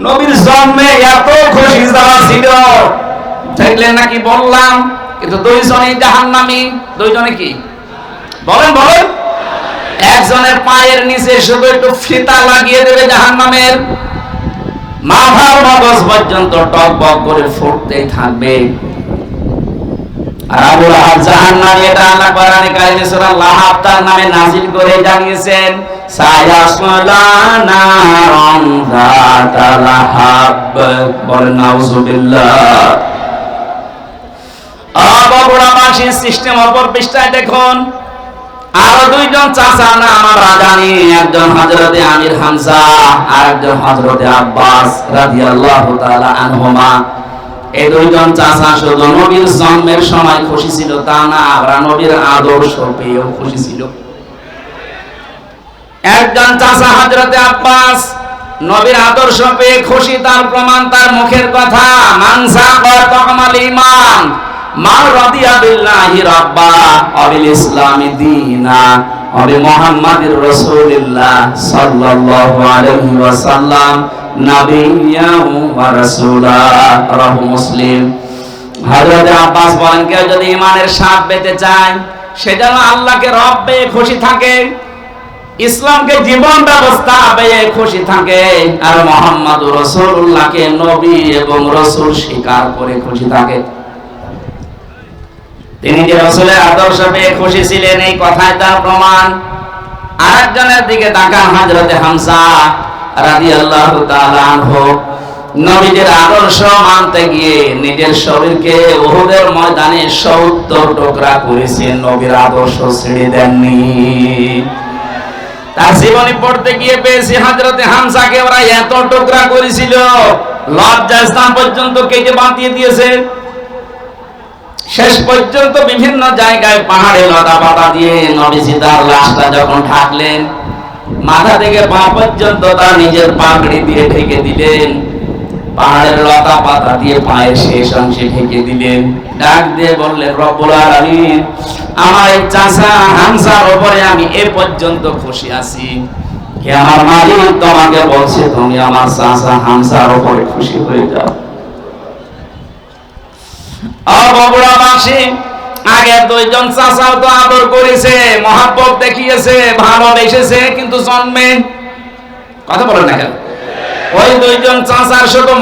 নবীর জন্মে এত খুশি যারা ছিল। দেখলেন নাকি বললাম কিন্তু দুইজনই জাহান্নামী। দুইজনে কি? বলেন বলেন। একজনের পায়ের নিচে শুধু একটু ফিতা লাগিয়ে দেবে জাহান্নামের। মাথার মগজ পর্যন্ত টক বক করে ফুটতেই থাকবে। এটা আল্লাহ কোরআনে কারিমে সূরা লাহাব তার নামে করে জানিয়েছেন লাহাব মাসির সিস্টেম অপর পৃষ্ঠায় দেখুন, আরও দুইজন চাচা না, আমরা জানি একজন আমির হামজা আর একজন হজরতে আব্বাস রাদিয়াল্লাহু তাআলা আনহুমা। এই দুইজন চাচা শুধু নবীর জন্মের সময় খুশি ছিল, তা না, আমরা নবীর আদর্শ পেয়েও খুশি ছিল। একজন চাচা হাজরতে আব্বাস নবীর আদর্শ পেয়ে খুশি, তার প্রমাণ তার মুখের কথা মানসা কতমাল ইমান মান রাদিয়া বিল্লাহি রাব্বা ইসলামি সাল্লাল্লাহু আলাইহি ওয়াসাল্লাম ওয়া রাসূলা মুসলিম। হযরত আব্বাস বলেন, কেউ যদি ইমানের স্বাদ পেতে চায়, সে যেন আল্লাহকে রব খুশি থাকে, ইসলামকে জীবন ব্যবস্থা পেয়ে খুশি থাকে, আর মোহাম্মদ রসুল্লাহকে নবী এবং রসুল স্বীকার করে খুশি থাকে। তিনি যে রসুলের আদর্শ পেয়ে খুশি ছিলেন, এই কথায় তার প্রমাণ। আরেকজনের দিকে তাকান হাজরতে হামসা রাদি আল্লাহ নবীদের আদর্শ মানতে গিয়ে নিজের শরীরকে ওহুদের ময়দানে সত্তর টুকরা করেছেন, নবীর আদর্শ ছেড়ে দেননি। তার জীবনী পড়তে গিয়ে পেয়েছি হাজরতে হামসাকে ওরা এত টুকরা করেছিল লজ্জা স্থান পর্যন্ত কেটে বাঁধিয়ে দিয়েছে। শেষ পর্যন্ত বিভিন্ন জায়গায় পাহাড়ে লতা পাতা দিয়ে নবীজি তার লাশটা যখন ঢাকলেন, মাথা থেকে পা পর্যন্ত তার নিজের পাগড়ি দিয়ে ঢেকে দিলেন। পাহাড়ের লতা পাতা দিয়ে পায়ের শেষ অংশে ঢেকে দিলেন। ডাক দিয়ে বললেন, রব্বুল আলামিন, আমার এই চাচা হামসার উপরে আমি এ পর্যন্ত খুশি আছি। কে আমার মালিক? তোমাকে বলছে, তুমি আমার চাচা হামসার উপরে খুশি হয়ে যাও। অবগুড়াবাসী আগে দুইজন তো আদর করেছে দেখিয়েছে ভালোবেসেছে কিন্তু জন্মে, কথা বলেন না কেন? ওই দুইজন শুধু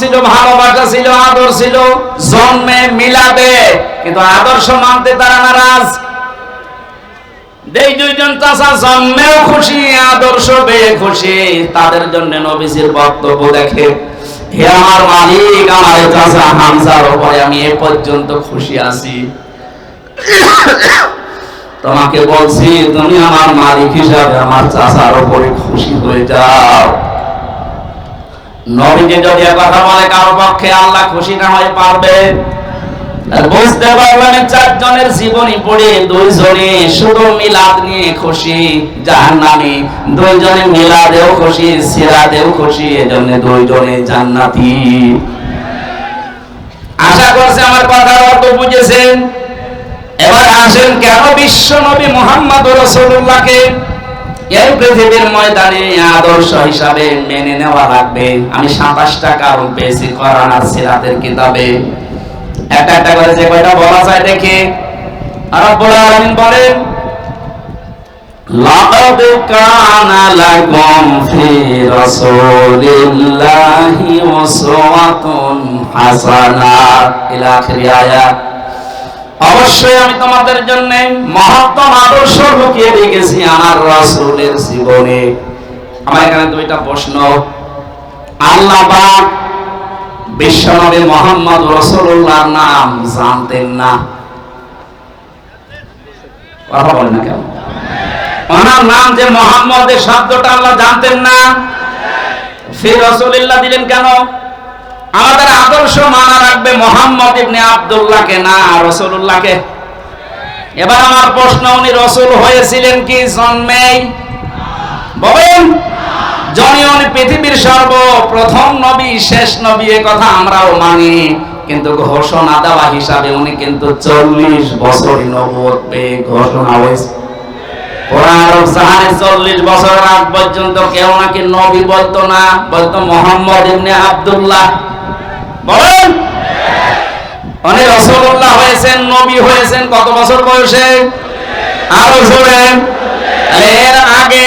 ছিল, ভালোবাসা ছিল, আদর ছিল, জন্মে মিলাবে, কিন্তু আদর্শ মানতে তারা নারাজ। এই দুইজন চাচা জন্মেও খুশি, আদর্শ পেয়ে খুশি, তাদের জন্য নবীজির বক্তব্য দেখে হে আমার মালিক, আমার চাচা হামসার উপরে আমি এ পর্যন্ত খুশি আছি। তোমাকে বলছি, তুমি আমার মালিক হিসাবে আমার চাচার উপরে খুশি হয়ে যাও। নবীকে যদি একথা কথা বলে, কারও পক্ষে আল্লাহ খুশি না হয়ে পারবে। বুঝতে পারবেন চারজনের জীবনী পড়ে দুইজনে শুধু মিলাদ নিয়ে খুশি জাহান্নামী। দুইজনে মিলাদেও খুশি সিরাদেও খুশি এজন্য দুইজনে জান্নাতি। আশা করছে আমার কথার অর্থ বুঝেছেন। এবার আসেন কেন বিশ্ব নবী মোহাম্মদ রসুল্লাহকে এই পৃথিবীর ময়দানে আদর্শ হিসাবে মেনে নেওয়া লাগবে। আমি সাতাশটা কারণ পেয়েছি কোরআন আর সিরাতের কিতাবে। একটা একটা করে যে কয়টা বলা যায় দেখি। রব্বুল আলামিন বলেন, লাকাদ কানা লাকুম ফি রাসূলিল্লাহি উসওয়াতুন হাসানা। ইলা আখির আয়াত অবশ্যই আমি তোমাদের জন্য মহত্তম আদর্শ লুকিয়ে রেখেছি আমার রাসূলের জীবনে। আমার এখানে দুইটা প্রশ্ন। আল্লাহ পাক বিশ্বনবী মোহাম্মদ রসুল্লাহর নাম জানতেন না। ওনার নাম যে মোহাম্মদ এই শব্দটা আল্লাহ জানতেন না। ফির রসুলিল্লাহ দিলেন কেন? আমাদের আদর্শ মানা রাখবে মোহাম্মদ ইবনে আব্দুল্লাহকে, না রসুল্লাহকে এবার আমার প্রশ্ন, উনি রসুল হয়েছিলেন কি জন্মেই? বলেন। জনি উনি পৃথিবীর সর্বপ্রথম নবী, শেষ নবী, এ কথা আমরাও মানি। কিন্তু ঘোষণা দেওয়া হিসাবে উনি কিন্তু চল্লিশ বছর নবুয়ত পেয়ে ঘোষণা হয়েছে। চল্লিশ বছর আগ পর্যন্ত নবী বলতো না, বলতো মোহাম্মদ বলেন? উনি হয়েছেন, নবী হয়েছেন, কত বছর বয়সে? এর আগে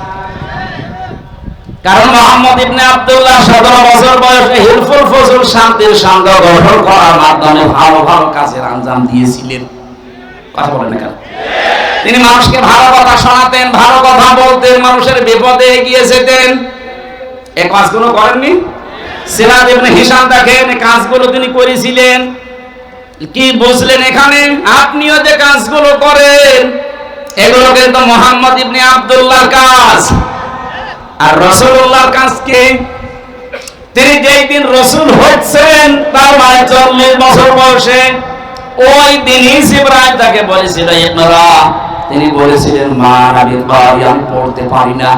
কারণ মোহাম্মদ ইবনে আব্দুল্লাহ সতেরো বছর বয়সে শান্তির গঠন করার মাধ্যমে ভালো ভালো কাজের আঞ্জাম দিয়েছিলেন। কথা বলেন কেন? তিনি মানুষকে ভালো কথা শোনাতেন, ভালো কথা বলতেন, মানুষের বিপদে এগিয়ে যেতেন। এই কাজগুলো করেননি? সিরাজ ইবনে হিসাম দেখেন কাজগুলো তিনি করেছিলেন। কি বুঝলেন এখানে? আপনিও যে কাজগুলো করেন, এগুলো কিন্তু মোহাম্মদ ইবনে আব্দুল্লাহর কাজ। আর রসুল্লাহর কাজ কি? তিনি যেই দিন রসুল হচ্ছেন তার মানে চল্লিশ বছর বয়সে ওই দিনই জিব্রাইল তাকে বলেছিল তিনি বলেছিলেন মা আমি আমি পড়তে পারি না।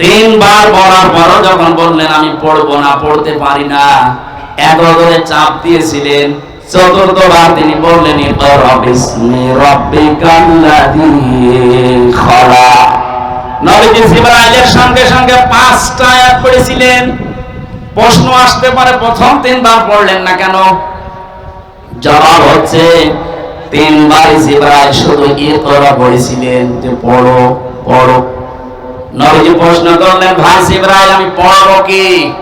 তিনবার পড়ার পরও যখন বললেন আমি পড়ব না পড়তে পারি না। এগারো ধরে চাপ দিয়েছিলেন। চতুর্থবার তিনি বললেন ইকরা বিসমি রাব্বিকাল্লাযী খলাক। পাঁচটা পড়েছিলেন? প্রশ্ন আসতে পারে, প্রথম তিনবার পড়লেন না কেন? জবাব হচ্ছে, তিনবার জিবরাইল শুধু ইকরা পড়েছিলেন। যে পড়ো পড়ো। নবীজি প্রশ্ন করলেন, ভাই জিবরাইল, আমি পড়ব কি?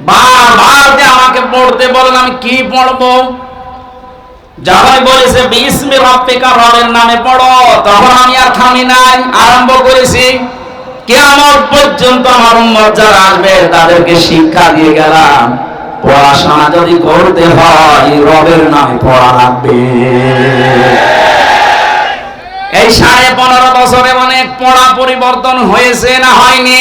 বারবার যে আমাকে পড়তে বলেন, আমি কি পড়ব? যারাই বলেছে, বিস্মি রব্বিকা রবের নামে পড়ো তখন আমি আর থামি নাই, আরম্ভ করেছি। কেমন পর্যন্ত আমার উম্মত যারা আসবে, তাদেরকে শিক্ষা দিয়ে গেলাম, পড়াশোনা যদি করতে হয়, রবের নামে পড়া লাগবে। এই সাড়ে পনেরো বছরে অনেক পড়া পরিবর্তন হয়েছে না হয়নি?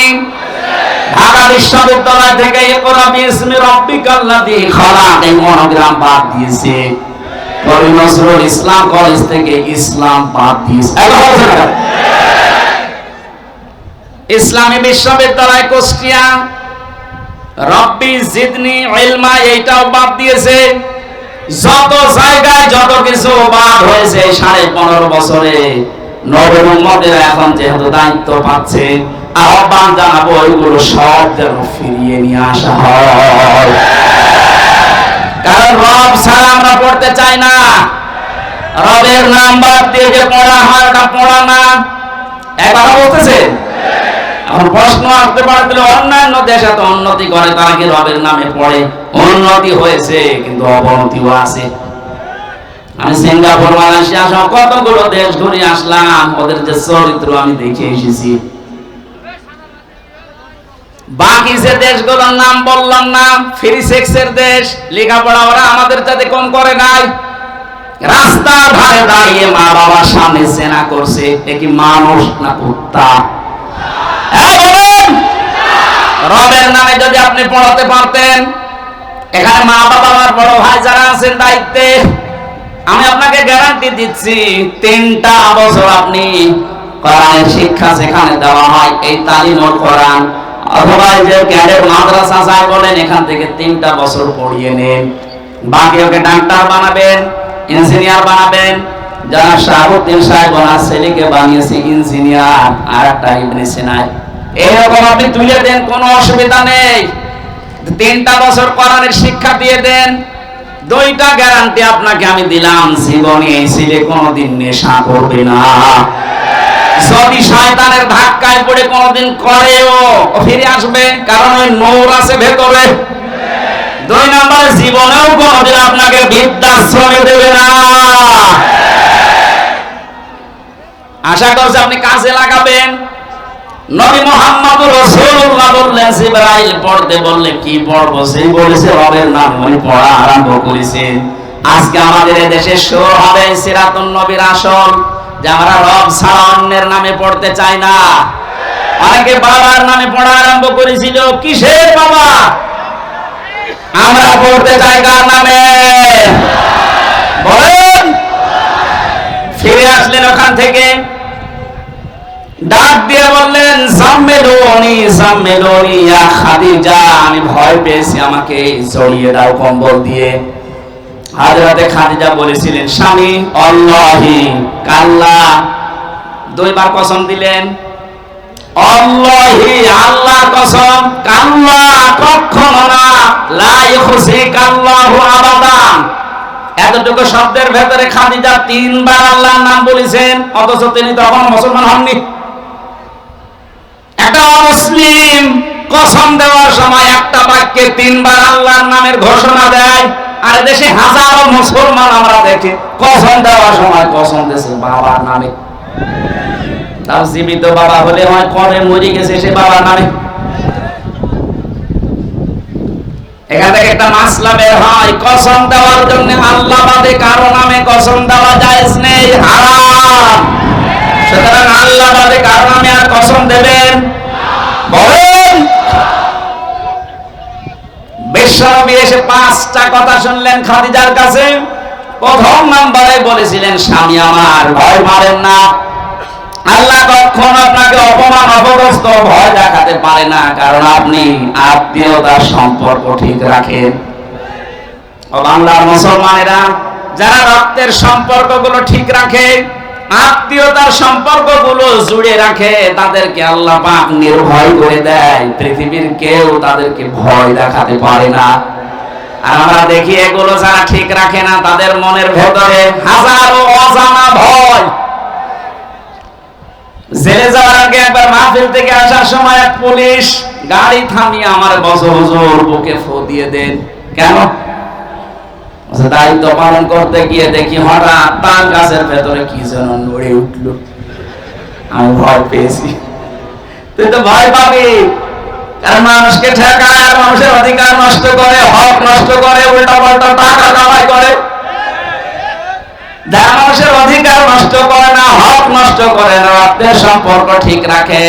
ঢাকা বিশ্ববিদ্যালয় থেকে এ একরা বিস্মি রব্বিকাল্লাযী খলাক এই মনোগ্রাম বাদ দিয়েছে। কবি নজরুল ইসলাম কলেজ থেকে ইসলাম বাদ দিয়েছে। ইসলামী বিশ্ববিদ্যালয় কুষ্টিয়া, রব্বি জিদনি ইলমা, এইটাও বাদ দিয়েছে। যত জায়গায় যত কিছু বাদ হয়েছে, সাড়ে পনেরো বছরে নবীন এখন যেহেতু দায়িত্ব পাচ্ছে, আহ্বান জানাব, ওইগুলো সব যেন ফিরিয়ে নিয়ে আসা হয়। কারণ রব ছাড়া আমরা পড়তে চাই না। রবের নাম বাদ দিয়ে যে পড়া হয় ওটা পড়া না। একবার বলতেছে? এখন প্রশ্ন আসতে পারে, তাহলে অন্যান্য দেশ এত উন্নতি করে, তারা কি রবের নামে পড়ে? উন্নতি হয়েছে, কিন্তু অবনতিও আছে। আমি সিঙ্গাপুর, মালয়েশিয়া সহ কতগুলো দেশ ঘুরে আসলাম, ওদের যে চরিত্র আমি দেখে এসেছি। বাকি যে দেশগুলোর নাম বললাম না, ফ্রি সেক্সের দেশ, লেখাপড়া ওরা আমাদের সাথে কম করে নাই। রাস্তার ধারে দাঁড়িয়ে মা বাবার সামনে সেনা করছে, এ কি মানুষ না কুত্তা? রবের নামে যদি আপনি পড়াতে পারতেন, এখানে মা বাবা আমার বড় ভাই যারা আছেন দায়িত্বে, আমি আপনাকে গ্যারান্টি দিচ্ছি, তিনটা বছর আপনি কোরআনের শিক্ষা সেখানে দেওয়া হয়, এই তালিমুল কোরআন অথবা যে ক্যাডেট মাদ্রাসা সাহেব বলেন, এখান থেকে তিনটা বছর পড়িয়ে নেন। বাকি ওকে ডাক্তার বানাবেন, ইঞ্জিনিয়ার বানাবেন। যারা শাহাবুদ্দিন সাহেব ওনার ছেলেকে বানিয়েছে, ইঞ্জিনিয়ার, আর একটা ইবনে সিনাই এরকম আপনি তুলে দেন, কোনো অসুবিধা নেই। তিনটা বছর শিক্ষা দিয়ে দেন। দুইটা গ্যারান্টি আপনাকে আমি দিলাম, জীবনে এই ছেলে কোনোদিন নেশা করবে না। যদি শয়তানের ধাক্কায় পড়ে কোনোদিন করেও ফিরে আসবে, কারণ ওই নৌর আছে ভেতরে। দুই নম্বরে, জীবনেও কোনোদিন আপনাকে বৃদ্ধাশ্রমে দেবে না। আশা করছি আপনি কাজে লাগাবেন। নবী মোহাম্মদ রাসূলুল্লাহ বললেন, জিবরাইল পড়তে বললে কি পড়ব? সেই বলেছে, রবের নাম উনি পড়া আরম্ভ করেছেন আজকে আমাদের দেশে শুরু হবে সিরাতুন নবীর আসল যে আমরা রব ছাড়া অন্যের নামে পড়তে চাই না। অনেকে বাবার নামে পড়া আরম্ভ করেছিল কিসের বাবা? আমরা পড়তে চাই কার নামে? বলেন। ফিরে আসলেন ওখান থেকে। ডাক দিয়ে বললেন, সাম্মেলনি সাম্মেলনি, ইয়া খাদিজা, আমি ভয় পেয়েছি, আমাকে জড়িয়ে দাও কম্বল দিয়ে। হাজরাতে খাদিজা বলেছিলেন, স্বামী, অল্লাহি, কাল্লা। দুইবার কসম দিলেন, অল্লাহি আল্লাহ কসম, কাল্লা কখনো না। লা ইখসিক আল্লাহু আবাদান এতটুকু শব্দের ভেতরে খাদিজা তিনবার আল্লাহর নাম বলেছেন, অথচ তিনি তখন মুসলমান হননি। একটা মুসলিম কসম দেওয়ার সময় একটা বাক্যে তিনবার আল্লাহর নামের ঘোষণা দেয় আর দেশে হাজারো মুসলমান আমরা দেখি কসম দেওয়ার সময় কসম বাবার নামে। জীবিত বাবা হলে কবে গেছে সে বাবার নামে। এখান থেকে একটা মাসলা বের হয়, কসম দেওয়ার জন্য আল্লাহ বাদে কারও নামে কসম দেওয়া জায়েজ নেই, হারাম। সুতরাং আল্লাহ বাদে কারও নামে আর কসম দেবেন বলেন। বিশ্বনবী এসে পাঁচটা কথা শুনলেন খাদিজার কাছে। প্রথম নাম্বারে বলেছিলেন, স্বামী আমার, ভয় মারেন না। আল্লাহ কখন আপনাকে অপমান অপগ্রস্ত ভয় দেখাতে পারে না। কারণ আপনি আত্মীয়তার সম্পর্ক ঠিক রাখেন। বাংলার মুসলমানেরা, যারা রক্তের সম্পর্কগুলো ঠিক রাখে আত্মীয়তার সম্পর্কগুলো জুড়ে রাখে, তাদেরকে আল্লাহ পাক নির্ভয় করে দেয়। পৃথিবীর কেউ তাদেরকে ভয় দেখাতে পারে না। আর আমরা দেখি এগুলো যারা ঠিক রাখে না, তাদের মনের ভেতরে হাজারো অজানা ভয়। জেলে যাওয়ার আগে একবার মাহফিল থেকে আসার সময় পুলিশ গাড়ি থামিয়ে আমার বছর হুজুর বুকে ফো দিয়ে দেন। কেন? দায়িত্ব পালন করতে গিয়ে দেখি হঠাৎ তাল গাছের ভেতরে কি যেন নড়ে উঠল। আমি ভয় পেয়েছি। তুই তো ভয় পাবি। কারণ মানুষকে ঠেকায় মানুষের অধিকার নষ্ট করে, হক নষ্ট করে উল্টা পাল্টা টাকা করে। মানুষের অধিকার নষ্ট করে না, হক নষ্ট করে না রক্তের সম্পর্ক ঠিক রাখে।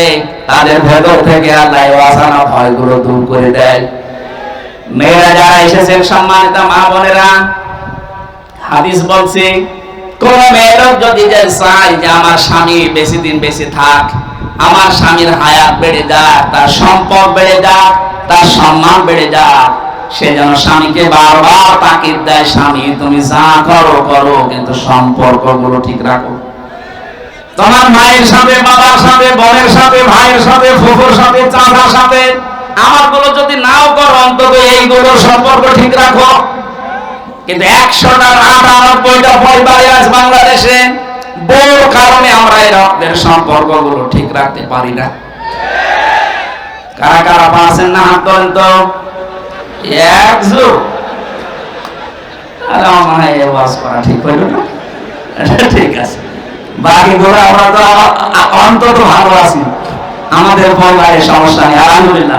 তাদের ভেতর থেকে আল্লাহ অজানা ভয়গুলো দূর করে দেয়। মেয়েরা যারা এসেছেন সম্মানিত মা বোনেরা, হাদিস বলছে, কোন মেয়ে লোক যদি চায় যে আমার স্বামী বেশি দিন বেশি থাক, আমার স্বামীর হায়াত বেড়ে যাক, তার সম্পদ বেড়ে যাক, তার সম্মান বেড়ে যাক, সে যেন স্বামীকে বারবার তাকিদ দেয়, স্বামী, তুমি যা করো করো, কিন্তু সম্পর্কগুলো ঠিক রাখো। তোমার মায়ের সাথে, বাবার সাথে, বোনের সাথে, ভাইয়ের সাথে, ফুফুর সাথে, চাচার সাথে আমারগুলো যদি নাও করো, অন্তত এইগুলোর সম্পর্ক ঠিক রাখো। কিন্তু পরিবারে আজ বাংলাদেশে বড় কারণে আমরা এই ঠিক রাখতে পারি না। কারা কারা পাচ্ছেন না, হাত তোলেন তো। আমাদের সমস্যা নেই, আলহামদুলিল্লাহ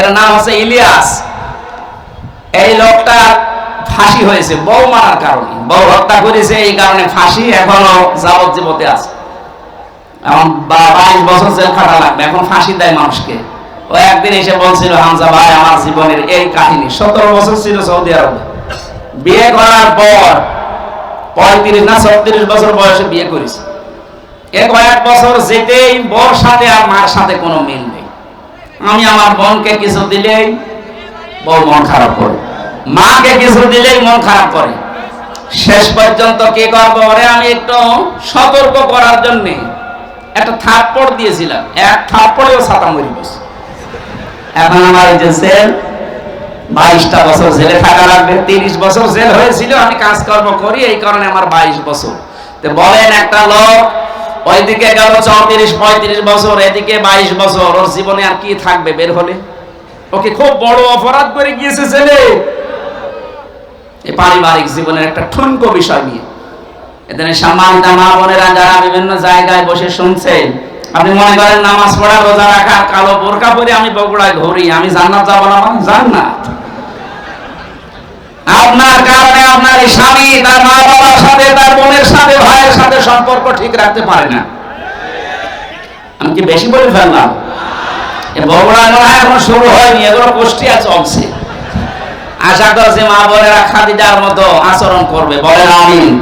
এর নাম হচ্ছে ইলিয়াস। এই লোকটা ফাঁসি হয়েছে, বউ মারার কারণে। বউ হত্যা করেছে, এই কারণে ফাঁসি এখনও যাবজ্জীবতে আছে। এখন বাইশ বছর জেল খাটা লাগবে, এখন ফাঁসি দেয় মানুষকে। ও একদিন এসে বলছিল, হামজা ভাই, আমার জীবনের এই কাহিনী। সতেরো বছর ছিল সৌদি আরবে। বিয়ে করার পর, পঁয়ত্রিশ না ছত্রিশ বছর বয়সে বিয়ে করেছে। এ কয়েক বছর যেতেই বর সাথে আর মার সাথে কোনো মিল নেই। আমি আমার বোনকে কিছু দিলেই বউ মন খারাপ করে। মাকে কিছু দিলেই মন খারাপ করে। শেষ পর্যন্ত কি করব ওরে, আমি একটু সতর্ক করার জন্য একটা থাপ্পড় দিয়েছিলাম। এক থাপ্পড়েও ছাতা মরি বসে এখন আমার যে সেল বাইশটা বছর জেলে থাকা লাগবে, তিরিশ বছর জেল হয়েছিল, আমি কাজকর্ম করি, এই কারণে আমার বাইশ বছর। তো বলেন একটা লোক ওইদিকে গেল চৌত্রিশ পঁয়ত্রিশ বছর, এদিকে বাইশ বছর, ওর জীবনে আর কি থাকবে বের হলে? ওকে খুব বড় অপরাধ করে গিয়েছে ছেলে এই পারিবারিক জীবনের একটা ঠুনকো বিষয় নিয়ে। এখানে সম্মানিত মা বোনেরা যারা বিভিন্ন জায়গায় বসে শুনছেন, আপনি মনে করেন নামাজ পড়া, রোজা রাখা, কালো বোরকা পরে আমি বগুড়ায় ঘুরি, আমি জান্নাত যাব না মানে জান্নাত। আপনার কারণে আপনার স্বামী, তার মা বাবার সাথে তার বোনের সাথে, ভাইয়ের সাথে সম্পর্ক ঠিক রাখতে পারে না। আমি কি বেশি বলে ফেললাম? বগুড়া এখন শুরু হয়নি, এগুলো আশা করছি মা বোনেরা মতো আচরণ করবে বলেন আমিন।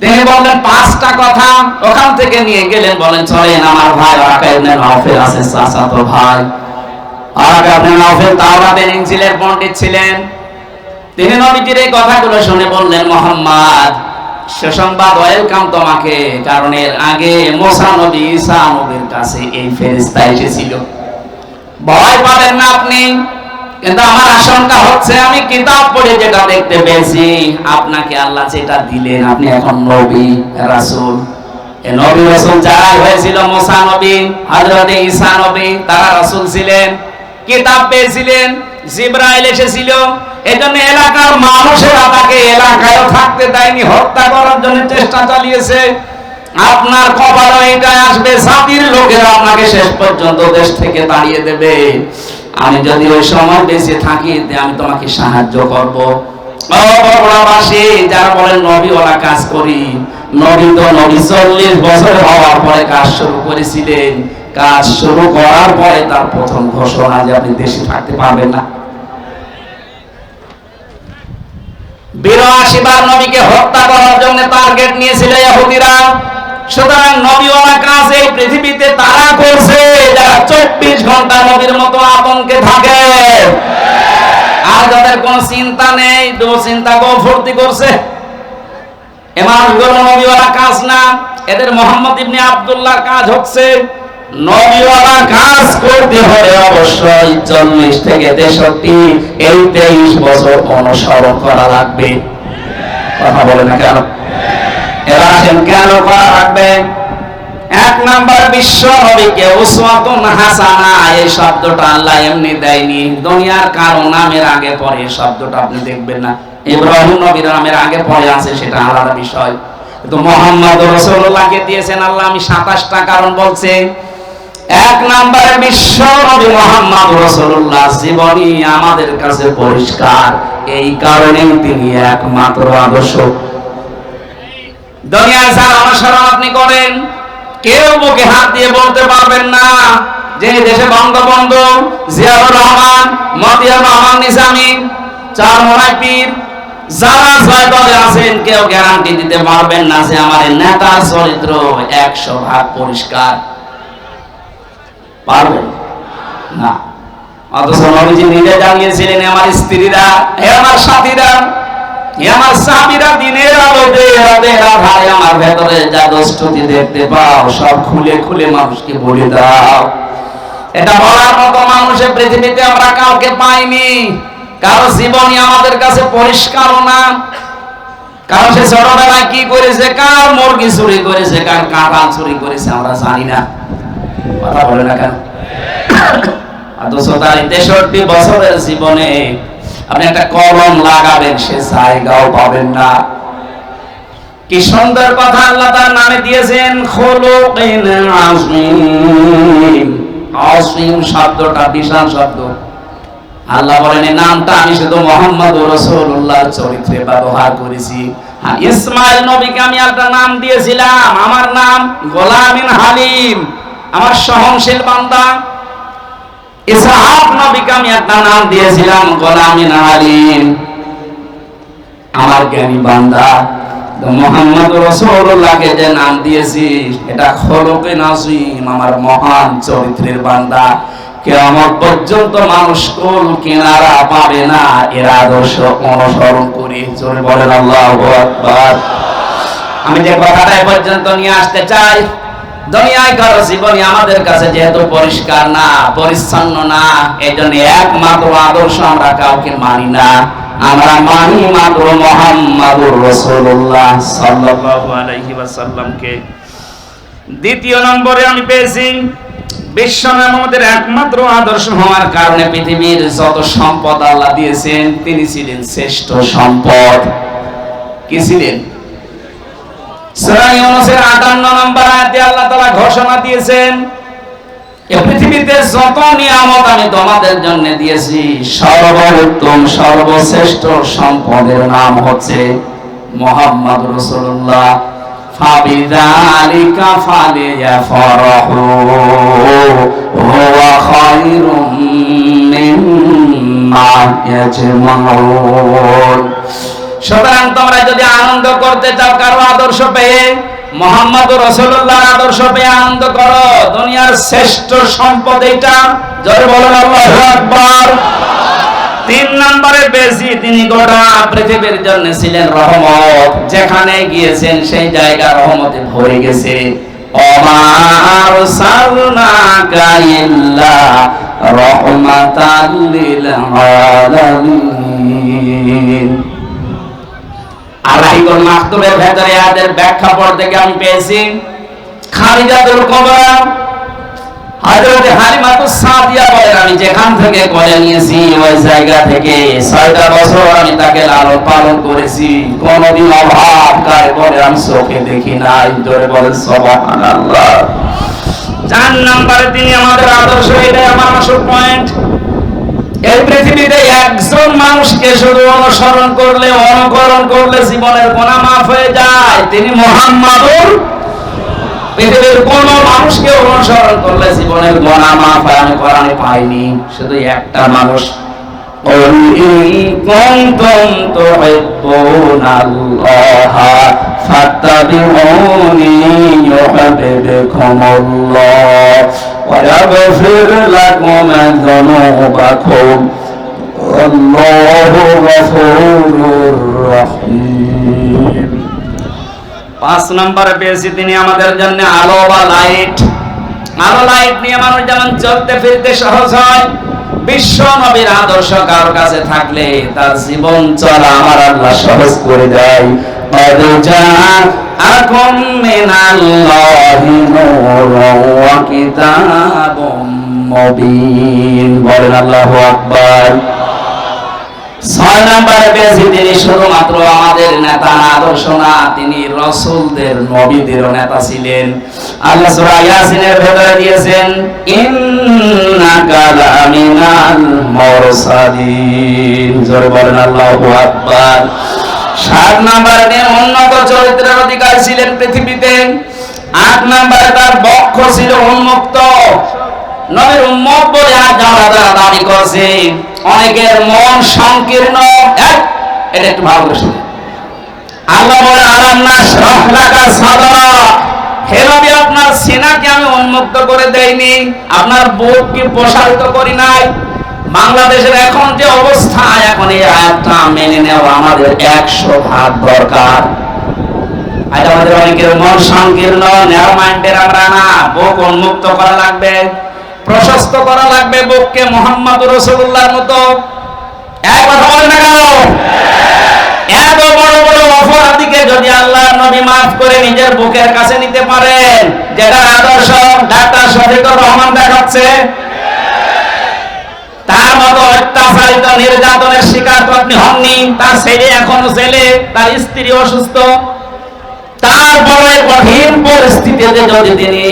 তিনি বললেন, পাঁচটা কথা ওখান থেকে নিয়ে গেলেন, বলেন, চলেন আমার ভাই নাওফেল আছে ভাই। নাওফেল তাওরাতের ইনজিলের পণ্ডিত ছিলেন। তিনি নবীজির এই কথাগুলো শুনে বললেন, মোহাম্মদ, সুসংবাদ ওয়েলকাম তোমাকে, কারণ এর আগে মোসা নবী, ঈসা নবীর কাছে এই ফেরেশতা এসেছিল। ভয় পাবেন না আপনি, কিন্তু আমার আশঙ্কা হচ্ছে, আমি কিতাব পড়ে যেটা দেখতে পেয়েছি, আপনাকে আল্লাহ যেটা দিলেন, আপনি এখন নবী, রাসূল। এ নবী রাসূল যারাই হয়েছিল, মোসা নবী, হযরত ঈসা নবী, তারা রাসূল ছিলেন, কিতাব পেয়েছিলেন, জিব্রাইল এসেছিল এজন্য এলাকার মানুষেরা তাকে এলাকায় থাকতে দেয়নি, হত্যা করার জন্য চেষ্টা চালিয়েছে। আপনার কপালে এটাই আসবে, জাতির লোকেরা আপনাকে শেষ পর্যন্ত দেশ থেকে তাড়িয়ে দেবে। আমি যদি ওই সময় বেঁচে থাকি আমি তোমাকে সাহায্য করব। যারা বলেন, নবীওয়ালা কাজ করি, নবী তো নবী চল্লিশ বছর হওয়ার পরে কাজ শুরু করেছিলেন। কাজ শুরু করার পরে তার প্রথম ঘোষণা যে আপনি দেশে থাকতে পারবেন না। বিরাশি বার নবীকে হত্যা করার জন্য টার্গেট নিয়েছিল ইহুদিরা। সুতরাং নবীওয়ালা কাজ এই পৃথিবীতে তারা করছে, যারা চব্বিশ ঘণ্টা নবীর মতো আতঙ্কে থাকে। আর যাদের কোনো চিন্তা নেই চিন্তা ফুর্তি করছে। এ মানুষগুলো নবীওয়ালা কাজ না, এদের মোহাম্মদ ইবনে আব্দুল্লাহর কাজ হচ্ছে শব্দটা আল্লাহ এমনি দেয়নি। দুনিয়ার কারও নামের আগে পরে শব্দটা আপনি দেখবেন না। ইব্রাহিম নবীর নামের আগে পরে আছে সেটা আলাদা বিষয়। কিন্তু মোহাম্মদ রসুল্লাহকে দিয়েছেন আল্লাহ, আমি সাতাশটা কারণ বলছি। এক নম্বরে বিশ্ব নবী মোহাম্মদ রসুল্লাহ জীবনী আমাদের কাছে পরিষ্কার। এই কারণেই তিনি একমাত্র আদর্শ। দুনিয়ায় যার অনুসরণ আপনি করেন, কেউ মুখে হাত দিয়ে বলতে পারবেন না যে দেশে বঙ্গবন্ধু জিয়াউর রহমান, মতিয়ার রহমান নিজামী, চার মোনায় পীর, যারা ছয় দলে আছেন, কেউ গ্যারান্টি দিতে পারবেন না যে আমার নেতার চরিত্র একশো ভাগ পরিষ্কার। পারবেন না। অথচ নবীজি নিজে জানিয়েছিলেন আমার স্ত্রীরা, হে আমার সাথীরা খুলে খুলে মানুষকে বলে দাও। এটা বলার মতো মানুষের আমরা কাউকে পাইনি। আমাদের কাছে পরিষ্কারও না। কারণ সে ছোটবেলায় কি করেছে? কার মুরগি চুরি করেছে? কার কাঁঠাল চুরি করেছে? আমরা জানি না। কথা বলে না কেন? অথচ তার তেষট্টি বছরের জীবনে আপনি একটা কলম লাগাবেন, সে জায়গাও পাবেন না। কি সুন্দর কথা আল্লাহ তার নামে দিয়েছেন, খোলকিন আযীম। শব্দটা বিশাল শব্দ। আল্লাহ বলেন নামটা আমি শুধু মোহাম্মদ রসুল্লাহর চরিত্রে ব্যবহার করেছি। হ্যাঁ ইসমাইল নবীকে আমি একটা নাম দিয়েছিলাম, আমার নাম গোলামিন হালিম। আমার সহনশীল বান্দা, ইসহাক নবীকে আমি একটা নাম দিয়েছিলাম গোলামিন হালিম আমার জ্ঞানী বান্দা মোহাম্মদ রসুল্লাহকে যে নাম দিয়েছি, এটা খলকে নাসিম আমার মহান চরিত্রের বান্দা। কেমন পর্যন্ত মানুষ কোল, কিনারা পাবে না, এর আদর্শ অনুসরণ করে। চলে বলেন আল্লাহ আকবার। আমি যে কথাটা পর্যন্ত নিয়ে আসতে চাই দুনিয়ায় কারও জীবনী আমাদের কাছে যেহেতু পরিষ্কার না, পরিচ্ছন্ন না এই একমাত্র আদর্শ আমরা কাউকে মানি না। আমরা মানি মাত্র মোহাম্মদুর রসুল্লাহ সাল্লাল্লাহু আলাইহি ওয়াসাল্লামকে। দ্বিতীয় নম্বরে আমি পেয়েছি, বিশ্ব আমাদের একমাত্র আদর্শ হওয়ার কারণে পৃথিবীর যত সম্পদ আল্লাহ দিয়েছেন, তিনি ছিলেন শ্রেষ্ঠ সম্পদ। কি ছিলেন? সূরা ইউনূসের 58 নম্বর আয়াতে আল্লাহ তাআলা ঘোষণা দিয়েছেন, এ পৃথিবীতে যত নিয়ামত আমি তোমাদের জন্য দিয়েছি, সর্বোত্তম, সর্বশ্রেষ্ঠ সম্পদের নাম হচ্ছে মোহাম্মদ ইয়াজমাউন। সুতরাং তোমরা যদি আনন্দ করতে চাও আদর্শ পেয়ে, মোহাম্মদ রসুল্লাহ আদর্শ পেয়ে আনন্দ করো। দুনিয়ার শ্রেষ্ঠ সম্পদ এটা আকবার। তিন নম্বরে বেশি তিনি গোটা পৃথিবীর জন্য ছিলেন রহমত। যেখানে গিয়েছেন, সেই জায়গা রহমতে ভরে গেছে। অমার সালনাকা ইল্লা রহমাতাল আলামিন। আলাইকুল মাকতুবের ভেতরে আয়াতের ব্যাখ্যা পড়তে গিয়ে আমি পেয়েছি। খালিদাতুল কুবরা হযরত হালিমাতুস সাদিয়া বলেন আমি যেখান থেকে কোলে নিয়েছি ওই জায়গা থেকে ছয়টা বছর আমি তাকে লালন পালন করেছি। কোনদিন অভাব কারে বলে আমি চোখে দেখি নাই। জোরে বলে সুবহানাল্লাহ। চার নম্বরে তিনি আমাদের আদর্শ এটাই আমার আসল পয়েন্ট এই পৃথিবীতে একজন মানুষকে শুধু অনুসরণ করলে অনুকরণ করলে জীবনের গোনা মাফ হয়ে যায় তিনি মোহাম্মদুর পৃথিবীর কোন মানুষকে অনুসরণ করলে জীবনের গোনা মাফ হয় আমি কোরআনে পাইনি শুধু একটা মানুষ قل إن كنتم تحبون الله فاتبعوني يحببكم الله ويغفر لكم ذنوبكم والله غفور رحيم পাঁচ নম্বরে পেয়েছি তিনি আমাদের জন্য আলো বা লাইট আলো লাইট নিয়ে মানুষ যেমন চলতে ফিরতে সহজ হয় বিশ্ব নবীর আদর্শ কারোর কাছে থাকলে তার জীবন চলা আমার আল্লাহ সহজ করে দেয় قد جاءكم من الله نور وكتاب مبين বলেন আল্লাহু আকবার ছয় নম্বরে পেয়েছি তিনি শুধুমাত্র আমাদের নেতা না আদর্শ না তিনি রসুলদের নবীদের নেতা ছিলেন আল্লাহ সূরা ইয়াসিনের ভেতরে দিয়েছেন ইন্নাকা লামিনাল মুরসালিন জোরে বলেন আল্লাহু আকবার সাত নম্বরে উন্নত চরিত্রের অধিকারী ছিলেন পৃথিবীতে। আট নম্বরে তার বক্ষ ছিল উন্মুক্ত। নবীর উম্মত বলে আজ আমরা তারা দাবি করছে। অনেকের মন সংকীর্ণ। এটা একটু ভালো করে আল্লাহ বলে আলাম না শ্রহলাকা সাদরা হে নবী, আপনার সিনাকে আমি উন্মুক্ত করে দেইনি। আপনার বুককে প্রসারিত করি নাই। বাংলাদেশের এখন যে অবস্থা এখন আয়াতটা মেনে নেওয়া আমাদের একশো ভাগ দরকার। আজ আমাদের অনেকের মন সংকীর্ণ মাইন্ডের আমরা না বুক উন্মুক্ত করা লাগবে, প্রশস্ত করা লাগবে বুককে মোহাম্মদ রসুল্লাহর মতো। এক কথা বলেন না কেন? এত বড় বড় অপরাধীকে যদি আল্লাহ নবী মাফ করে নিজের বুকের কাছে নিতে পারেন যেটা আদর্শ ডাক্তার শফিকুর রহমান দেখাচ্ছে তার মতো অত্যাচারিত নির্যাতনের শিকার তো আপনি হননি। তার ছেলে ছেলে তার স্ত্রী অসুস্থ। তারপরে কঠিন পরিস্থিতিতে যদি তিনি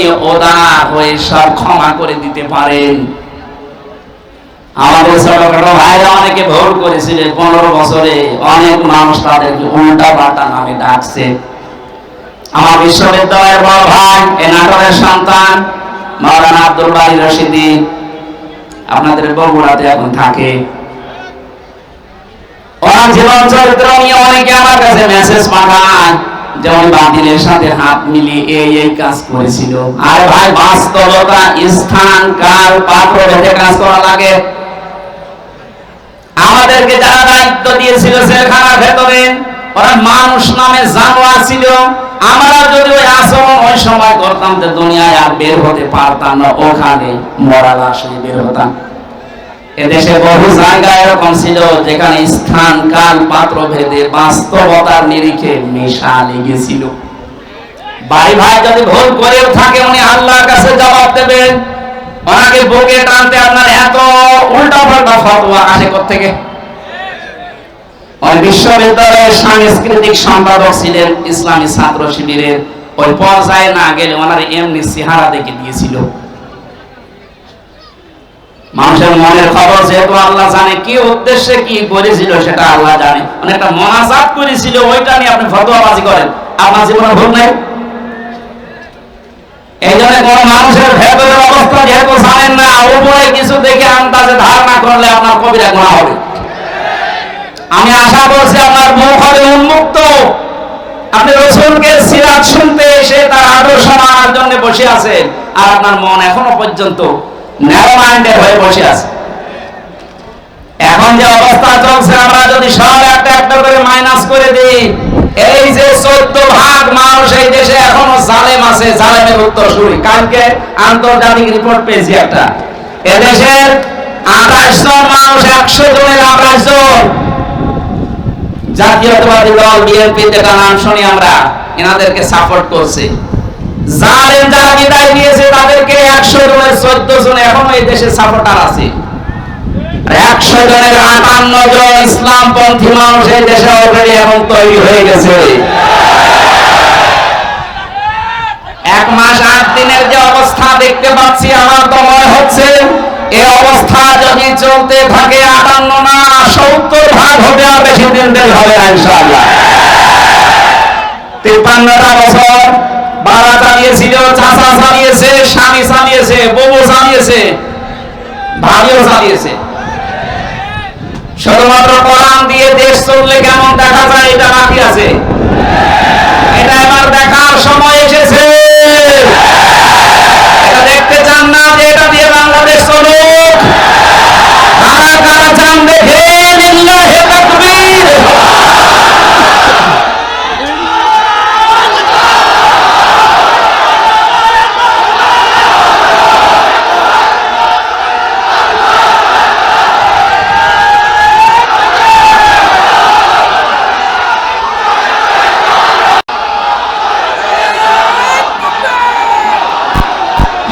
হয়ে সব ক্ষমা করে দিতে পারেন। আমাদের ছোটখাটো ভাইরা অনেকে করেছিলেন পনেরো বছরে। অনেক মানুষ তাদেরকে উল্টা পাল্টা নামে ডাকছে। আমার বিশ্ববিদ্যালয়ের বড় ভাই সন্তান মাওলানা আব্দুল বাড়ি রশিদি। আপনাদের বগুড়াতে এখন থাকে। চরিত্র নিয়ে অনেকে আমার কাছে মেসেজ যেমন বাতিলের সাথে হাত মিলিয়ে এই এই কাজ করেছিল। আর ভাই, বাস্তবতা, স্থান, কাল পাত্র ভেদে কাজ করা লাগে। আমাদেরকে যারা দায়িত্ব দিয়েছিল সেখানার ভেতরে ওরা মানুষ নামে জানোয়ার ছিল। আমরা যদি ওই আচরণ ওই সময় করতাম তো দুনিয়ায় আর বের হতে পারতাম না, ওখানে মরা লাশ বের হতাম। এদেশে বহু জায়গা এরকম ছিল যেখানে স্থান, কাল, পাত্র ভেদে বাস্তবতার নিরিখে মিশা লেগেছিল। ভাই ভাই যদি ভুল করেও থাকে, উনি আল্লাহর কাছে জবাব দেবেন। ওনাকে বুকে টানতে আপনার এত উল্টা পাল্টা ফতোয়া আসে থেকে ওই বিশ্ববিদ্যালয়ের সাংস্কৃতিক সম্পাদক ছিলেন ইসলামী ছাত্র শিবিরের। ওই পর্যায়ে না গেলে ওনার এমনি চেহারা দেখে দিয়েছিল। মানুষের মনের খবর যেহেতু আল্লাহ জানে, কি উদ্দেশ্যে কি করেছিল সেটা আল্লাহ জানে। মানে একটা মনাজাত করেছিল, ওইটা নিয়ে আপনি ফতোয়াবাজি করেন। আপনার জীবনে ভুল নাই? এই জন্য কোন মানুষের ভেতরের অবস্থা যেহেতু জানেন না, উপরে কিছু দেখে আন্দাজে ধারণা করলে আপনার কবিরা গুণা হবে। আমি আশা করছি আপনার মুখ উন্মুক্ত। আপনি রসুলকে সিরাত শুনতে এসে তার আদর্শ মানার জন্য বসে আছেন, আর আপনার মন এখনও পর্যন্ত হয়ে বসে আছে। এখন যে অবস্থা চলছে, আমরা যদি সব একটা একটা করে মাইনাস করে দিই, এই যে চোদ্দ ভাগ মানুষ এই দেশে এখনও জালেম আছে, জালেমের উত্তর শুনি কালকে আন্তর্জাতিক রিপোর্ট পেয়েছি একটা। এদেশের আঠাশ জন মানুষ একশো জনের আঠাশ জন জাতীয়তাবাদী দল, বিএনপিতে নাম শুনি আমরা। এনাদেরকে সাপোর্ট করছে। জালেম যারা বিদায় নিয়েছে, তাদেরকে একশো জনের, চোদ্দ জন এখনও এই দেশে সাপোর্টার আছে। একশো জনের আটান্ন জন ইসলাম পন্থী মানুষ এই দেশে অলরেডি এখন তৈরি হয়ে গেছে। এক মাস আট দিনের যে অবস্থা দেখতে পাচ্ছি, আমার তো মনে হচ্ছে এই অবস্থা যদি চলতে থাকে, আটান্ন না, সত্তর ভাগ হবে আর বেশি দিন হবে ইনশাআল্লাহ। বছর, বাবা চালিয়েছিল চালিয়েছে স্বামী চালিয়েছে বউ চালিয়েছে চালিয়েছে শুধুমাত্র কোরআন দিয়ে দেশ চললে কেমন দেখা যায়, এটা বাকি আছে এটা এবার দেখার সময় এসেছে এটা দেখতে চান না যে এটা দিয়ে বাংলাদেশ চলুক কারা কারা চান দেখে লিল্লাহে তাকবীর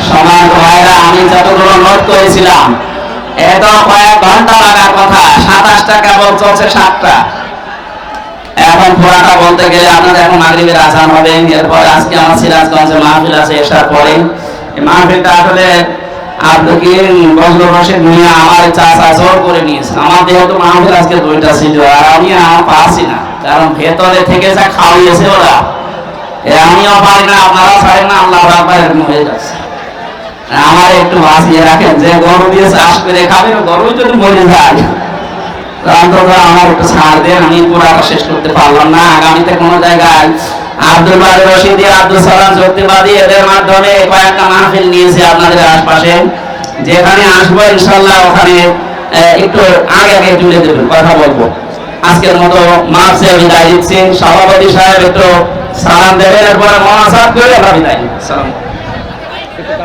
সমান ভাইরা আমি যতগুলো নোট করেছিলাম আমার চাষা জোর করে নিয়েছে। আমার যেহেতু মাহফিল আজকে দুইটা ছিল, আর আমি পারছি না। কারণ ভেতরে থেকে যা খাওয়িয়েছে ওরা আমিও পারি না, আপনারাও পারেন না, আল্লাহ হয়ে যাচ্ছে। আমার একটু বাঁচিয়ে রাখেন, যে গরু দিয়ে চাষ করে খাবে গরু যদি মরে যায়। অন্তত আমার একটু ছাড় দেন, আমি শেষ করতে পারলাম না। আগামীতে কোনো জায়গায় আব্দুল বাদী রশিদি আব্দুল সালাম এদের মাধ্যমে কয়েকটা মাহফিল আপনাদের আশপাশে। যেখানে আসব ইনশাল্লাহ ওখানে একটু আগে আগে তুলে দেবেন কথা বলব। আজকের মতো মার্চে বিদায় দিচ্ছি সভাপতি সাহেব একটু সালাম দেবেন এরপরে মহাসাদ করে আমরা বিদায় নিই।